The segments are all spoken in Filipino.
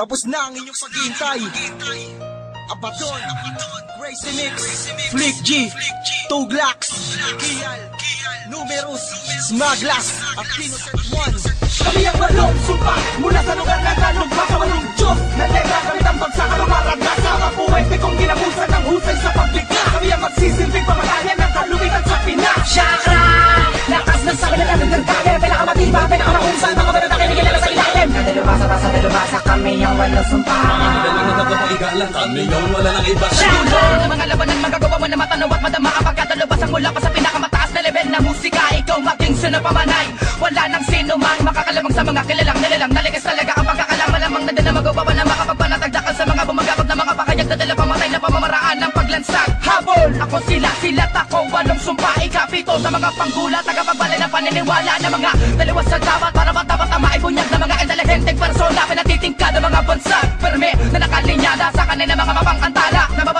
Tapos na ang inyong paghihintay. Abaton, Gracie Mix, Flick G, Tuglax, Kial, Numerous, Smaglas, at Innocent One. Kami ang walong sumpa Mula sa lugar na kalugma sa walong Diyos Nandega kami tambag sa kalumaragda Sa mga puwente kong ginabusan ng husay sa paglikha Kami ang magsisilbing pamatayan ng kalumitan sa Pinas Chakra! Lakas ng sabi na namin ng walang sumpa. Dalang na napapaigalan kami yun, wala nang iba. Chakra! Ang mga labanan magagawa mo na matanaw at madama Kapag katalubasang mula pa sa pinakamataas na level na musika? Ikaw maging sinapamanay Wala nang sino man makakalamang sa mga kilalang nilalang. Nalikas talaga ang pagkakalama lamang na na magawa na makapagpanatagdakan sa mga bumagabag na mga pakayag na dala pamatay na pamamaraan ng paglansag Habol! Ako sila, sila ako walong sumpa. Ikapito sa mga panggulat Tagapagbalay na paniniwala na mga dalawa sa dapat Para matapat ang maibunyag na mga ang mga bansag Perme na nakalinyada sa kanila mga mapangantala Nababalot sa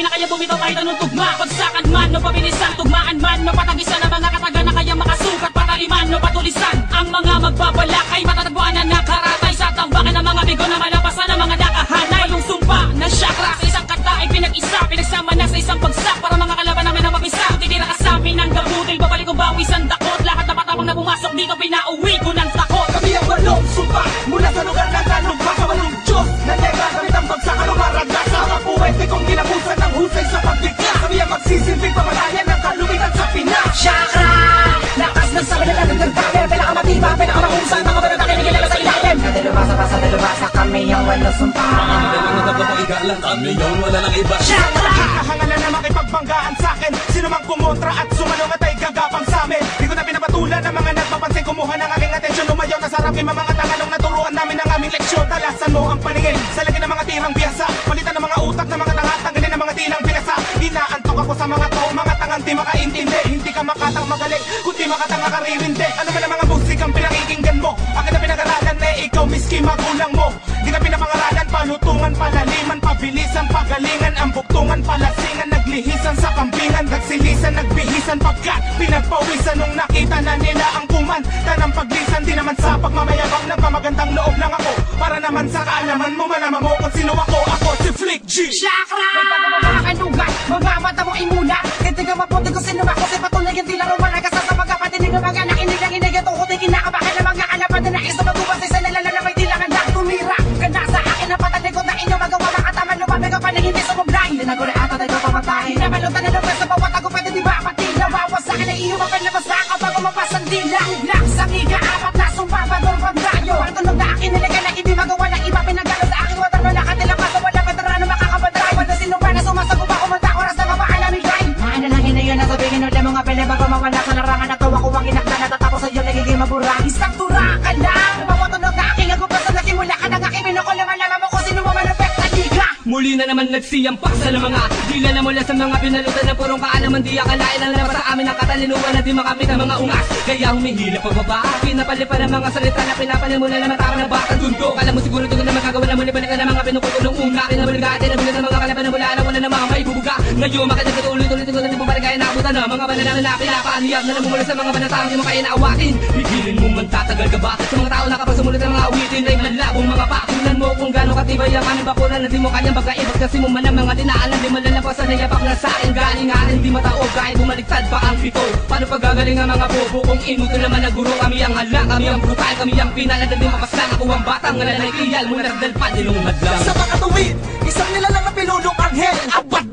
buhawi na kaya bumitaw kahit anong tugma. Pagsakan man o pabilisan, tugmaan man o patagisan Ang mga kataga na kaya makasukat Pataliman o patulisan Ang mga magbabalak ay matatagpuan na nakaratay Sa tambakan ng mga bigo na malabasan ng mga nakahanay Walong sumpa na chakra sa isang kanta ay pinag-isa. Pinagsama na sa isang bagsak para mga kalaban namin ang mabisa titira ka sa amin ng gabutil Babalik kong bawi sa dakot Lahat na patapang na pumasok dito pinauwi ko ng takot. Kami ang walong sumpa walang sumpa Dalang na napapaigalan kami yun, wala nang iba Chakra! Kahangalan na makipagbanggaan sa akin Sino mang kumontra at sumalungat ay gagapang sa amin Di ko na pinapatulan ng mga nagpapansin Kumuha ng aking atensyon Lumayaw na sarap yung mga tangalong naturuan namin ng aming leksyon Talasan mo ang paningin Sa lagi ng mga tirang biyasa Palitan ng mga utak ng mga tanga Tanggalin ng mga tilang pinasa Inaantok ako sa mga to Mga tangang di makaintindi Hindi ka makatang magaling Kundi makatang makarirind Ano man ang mga musikang pinakikinggan mo Akin na pinag-aralan na ikaw miski magulang mo Di na pinapangaralan Palutungan, palaliman, pabilisan, pagalingan Ang buktungan, palasingan Naglihisan sa kambingan Nagsilisan, nagbihisan Pagkat pinagpawisan Nung nakita na nila ang kuman Tanang paglisan, di naman sa pagmamayabang Nagmamagandang loob lang ako Para naman sa kaalaman mo Malaman mo kung sino ako. Ako si Flick G. Chakra! May mo mga mata mo imuna. Hindi ka mapunti kung sino Muli na naman nagsiyampak sa mga Dila na mula sa mga pinalutan ng purong kaalaman. Di akalain ang labas sa amin ang katalinuhan Na di makapit ang mga ungas. Kaya humihila pababa Pinapalipan ang mga salita na pinapalil mo na naman tama na baka dundo Kala mo siguro doon na magagawa na muli. Balik na mga pinukulong una. Pinabalik natin ang mga kalaban na mula na wala na mga may bubuga. Ngayon ulit ulit ulit ulit ulit kalibutan na Mga bananang na pinapaaniyap Na namumula sa mga banataang di mo kaya naawatin Pigilin mo man tatagal ka ba? Sa mga tao na kapag sumulit ng mga awitin Ay malabong mga pakulan mo Kung gaano katibay ang aming bakuran Na di mo kanyang bagain Pagkasi mo man ang mga dinaanan Di malalapasan na yapak na sa akin Galinganin di mataog kahit bumaliktad pa ang pito. Paano pagagaling ang mga bobo Kung inuto naman na guro? Kami ang hala, kami ang brutal Kami ang pinalad Di mapaslang. Ako ang batang Ngalanay kiyal Mula dalpan Dinong hadlang Sa mga tuwid, isang nilalang na pinulong anghel. Abado!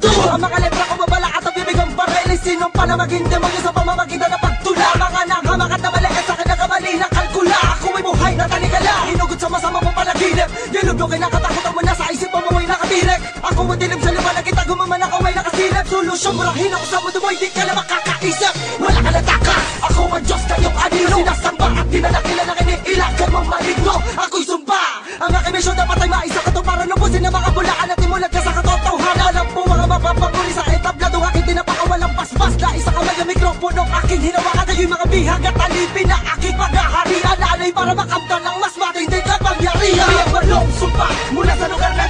Nakatirek Ako madilim sa gumaman ako may nakasilip. Solusyon murahin ako sa mundo mo hindi ka na makakaisip. Wala ka na takas Ako ang Diyos kayong anino Sinasamba at dinadakila na kiniilagan mong maligno. Ako'y sumba. Ang aking misyon dapat ay maisa ka to Para lubusin ang mga bulaan at imulat ka sa katotohanan. Alam po mga mapapaguli sa entablado Aking tinapakawalang paspas Na isa kamay ang mikropono Aking hinawakan. Ay yung mga bihag at alipin Na aking paghaharian. Na alay para makamtan ng mas matinding kapangyarihan Kami ang walong sumpa Mula sa lugar na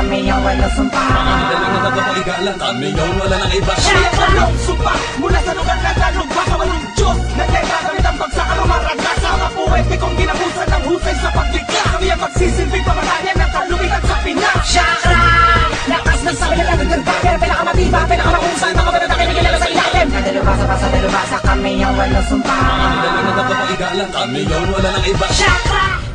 Kami ang walang sumpa. Dalang na nagpapaigalan Kami yun, wala nang iba. Kami ang walong sumpa. Mula sa lugar na talugma sa walong Diyos. Na letra gamit ang bagsakan o maragdas Sa mga puwete kong dinabusan ng husay sa pagdikla Kami ang magsisilbing pamatayan ng kalubitan sa Pinas Chakra! Lakas ng sabi na natin Pero pinakamatibay, pinakamahusay Mga banat na kinikilala sa ilalim. Nadalubasa, basa, dalubasa Kami ang walang sumpa. Dalang na nagpapaigalan Kami yun, wala nang iba. Chakra!